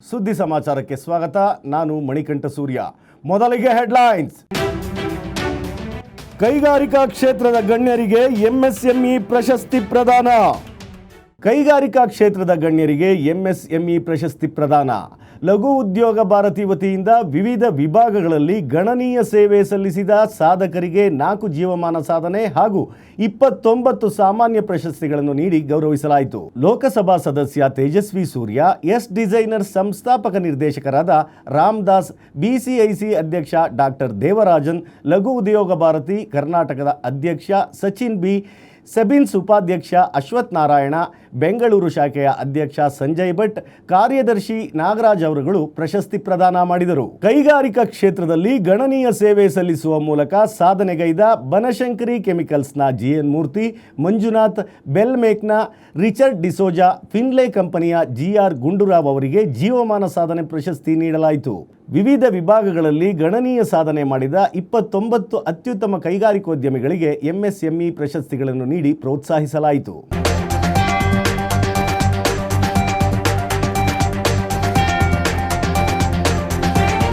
ಸುದ್ದಿ ಸಮಾಚಾರಕ್ಕೆ ಸ್ವಾಗತ. ನಾನು ಮಣಿಕಂಠ ಸೂರ್ಯ. ಮೊದಲಿಗೆ ಹೆಡ್ಲೈನ್ಸ್. ಕೈಗಾರಿಕಾ ಕ್ಷೇತ್ರದ ಗಣ್ಯರಿಗೆ ಎಂಎಸ್ಎಂಇ ಪ್ರಶಸ್ತಿ ಪ್ರದಾನ. ಕೈಗಾರಿಕಾ ಕ್ಷೇತ್ರದ ಗಣ್ಯರಿಗೆ ಎಂಎಸ್ಎಂಇ ಪ್ರಶಸ್ತಿ ಪ್ರದಾನ. ಲಘು ಉದ್ಯೋಗ ಭಾರತಿ ವತಿಯಿಂದ ವಿವಿಧ ವಿಭಾಗಗಳಲ್ಲಿ ಗಣನೀಯ ಸೇವೆ ಸಲ್ಲಿಸಿದ ಸಾಧಕರಿಗೆ ನಾಲ್ಕು ಜೀವಮಾನ ಸಾಧನೆ ಹಾಗೂ ಇಪ್ಪತ್ತೊಂಬತ್ತು ಸಾಮಾನ್ಯ ಪ್ರಶಸ್ತಿಗಳನ್ನು ನೀಡಿ ಗೌರವಿಸಲಾಯಿತು. ಲೋಕಸಭಾ ಸದಸ್ಯ ತೇಜಸ್ವಿ ಸೂರ್ಯ, ಎಸ್ ಡಿಸೈನರ್ ಸಂಸ್ಥಾಪಕ ನಿರ್ದೇಶಕರಾದ ರಾಮದಾಸ್, ಬಿಸಿಐಸಿ ಅಧ್ಯಕ್ಷ ಡಾಕ್ಟರ್ ದೇವರಾಜನ್, ಲಘು ಉದ್ಯೋಗ ಭಾರತಿ ಕರ್ನಾಟಕದ ಅಧ್ಯಕ್ಷ ಸಚಿನ್ ಬಿ ಸೆಬಿನ್ಸ್ ಉಪಾಧ್ಯಕ್ಷ ಅಶ್ವಥ್ ನಾರಾಯಣ, ಬೆಂಗಳೂರು ಶಾಖೆಯ ಅಧ್ಯಕ್ಷ ಸಂಜಯ್ ಭಟ್, ಕಾರ್ಯದರ್ಶಿ ನಾಗರಾಜ್ ಅವರುಗಳು ಪ್ರಶಸ್ತಿ ಪ್ರದಾನ ಮಾಡಿದರು. ಕೈಗಾರಿಕಾ ಕ್ಷೇತ್ರದಲ್ಲಿ ಗಣನೀಯ ಸೇವೆ ಸಲ್ಲಿಸುವ ಮೂಲಕ ಸಾಧನೆಗೈದ ಬನಶಂಕರಿ ಕೆಮಿಕಲ್ಸ್ನ ಜಿಎನ್ ಮೂರ್ತಿ, ಮಂಜುನಾಥ್ ಬೆಲ್ಮೇಕ್ನ ರಿಚರ್ಡ್ ಡಿಸೋಜಾ, ಫಿನ್ಲೆ ಕಂಪನಿಯ ಜಿಆರ್ ಗುಂಡೂರಾವ್ ಅವರಿಗೆ ಜೀವಮಾನ ಸಾಧನೆ ಪ್ರಶಸ್ತಿ ನೀಡಲಾಯಿತು. ವಿವಿಧ ವಿಭಾಗಗಳಲ್ಲಿ ಗಣನೀಯ ಸಾಧನೆ ಮಾಡಿದ ಇಪ್ಪತ್ತೊಂಬತ್ತು ಅತ್ಯುತ್ತಮ ಕೈಗಾರಿಕೋದ್ಯಮಿಗಳಿಗೆ ಎಂಎಸ್ಎಂಇ ಪ್ರಶಸ್ತಿಗಳನ್ನು ನೀಡಿ ಪ್ರೋತ್ಸಾಹಿಸಲಾಯಿತು.